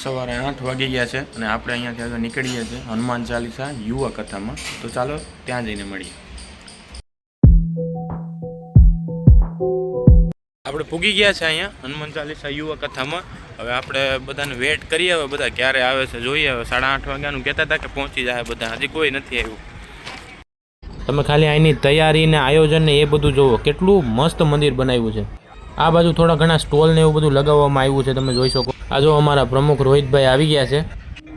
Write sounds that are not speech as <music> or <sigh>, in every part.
સવારે આઠ વાગી ગયા છે અને આપણે અહીંયાથી આગળ નીકળીએ છીએ હનુમાન ચાલીસા યુવા કથામાં. તો ચાલો ત્યાં જઈને મળીએ. આપણે પૂગી ગયા છે અહીંયા હનુમાન ચાલીસા યુવા કથામાં. હવે આપણે બધાને વેટ કરીએ, હવે બધા ક્યારે આવે છે જોઈએ. હવે સાડા આઠ વાગ્યાનું કહેતા હતા કે પહોંચી જાય બધા. હજી કોઈ નથી આવ્યું. તમે ખાલી અહીંની તૈયારી ને આયોજન ને એ બધું જોવો. કેટલું મસ્ત મંદિર બનાવ્યું છે. આ બાજુ થોડા ઘણા સ્ટોલ ને એવું બધું લગાવવામાં આવ્યું છે. તમે જોઈ શકો. આ જો અમારા પ્રમુખ રોહિતભાઈ આવી ગયા છે,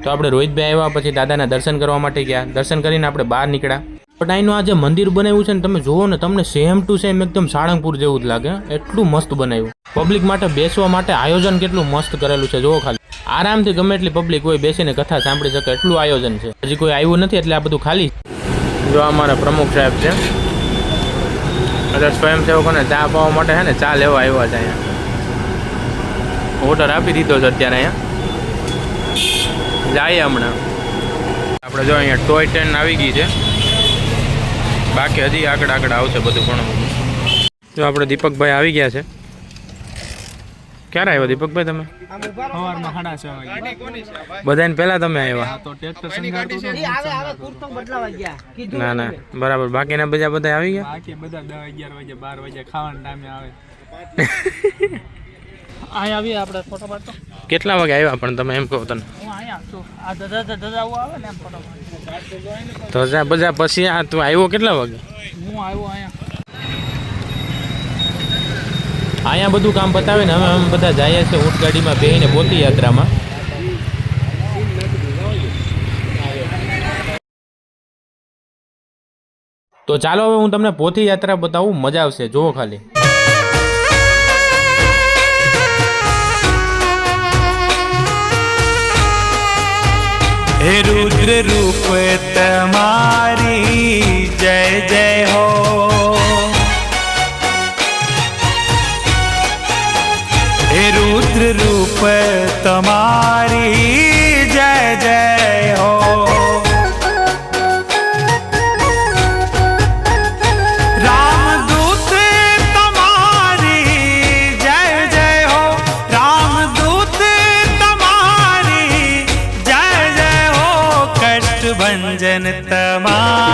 તો આપણે રોહિતભાઈ આવ્યા પછી દાદાના દર્શન કરવા માટે ગયા. દર્શન કરીને આપણે બહાર નીકળ્યા. પણ અહીંનું આ જે મંદિર બનાવ્યું છે ને, તમે જુઓ ને, તમને સેમ ટુ સેમ એકદમ સાળંગપુર જેવું જ લાગે. એટલું મસ્ત બનાવ્યું. પબ્લિક માટે બેસવા માટે આયોજન કેટલું મસ્ત કરેલું છે, જુઓ ખાલી. આરામથી ગમે એટલી પબ્લિક હોય, બેસીને કથા સાંભળી શકે, એટલું આયોજન છે. હજી કોઈ આવ્યું નથી એટલે આ બધું ખાલી. જો અમારા પ્રમુખ સાહેબ છે. બધા સ્વયંસેવકોને ચા પાવા માટે છે ને, ચા લેવા આવ્યા છે અહીંયા. ઓર્ડર આપી દીધો છે અત્યારે અહીંયા. જાય હમણાં. આપણે જો અહીંયા ટોય ટ્રેન આવી ગઈ છે. બાકી હજી આગળ આગળ આવશે બધું ઘણું બધું જો આપણે દીપકભાઈ આવી ગયા છે. ક્યારે આવ્યા દીપકભાઈ તમે? બધાને પહેલા તમે આવ્યા. ના ના. બરાબર. બાકીના બધા બધા આવી ગયા? બધા દસ અગિયાર વાગે બાર વાગે ખાવાના ટાઈમે આવે. <laughs> અહીંયા આવી આપણે ફોટો પાડતો કેટલા વાગે આવ્યા પણ તમે એમ કહો તને? હું અહીંયા છું. આ ધજા ધજા આવે ને એમ ફોટો પાડતો ધજા બજા પછી આ તું આવ્યો કેટલા વાગે? હું આવ્યો અહીંયા. અહીંયા બધું કામ બતાવે ને હવે અમે બધા જઈએ છીએ ઊંટ ગાડીમાં બેહીને પોતી યાત્રામાં તો ચાલો હવે હું તમને પોથી યાત્રા બતાવું મજા આવશે. જુઓ ખાલી. હે રુદ્ર રૂપ તમારી જય જય હો. હે રુદ્ર રૂપ તમારી તમારી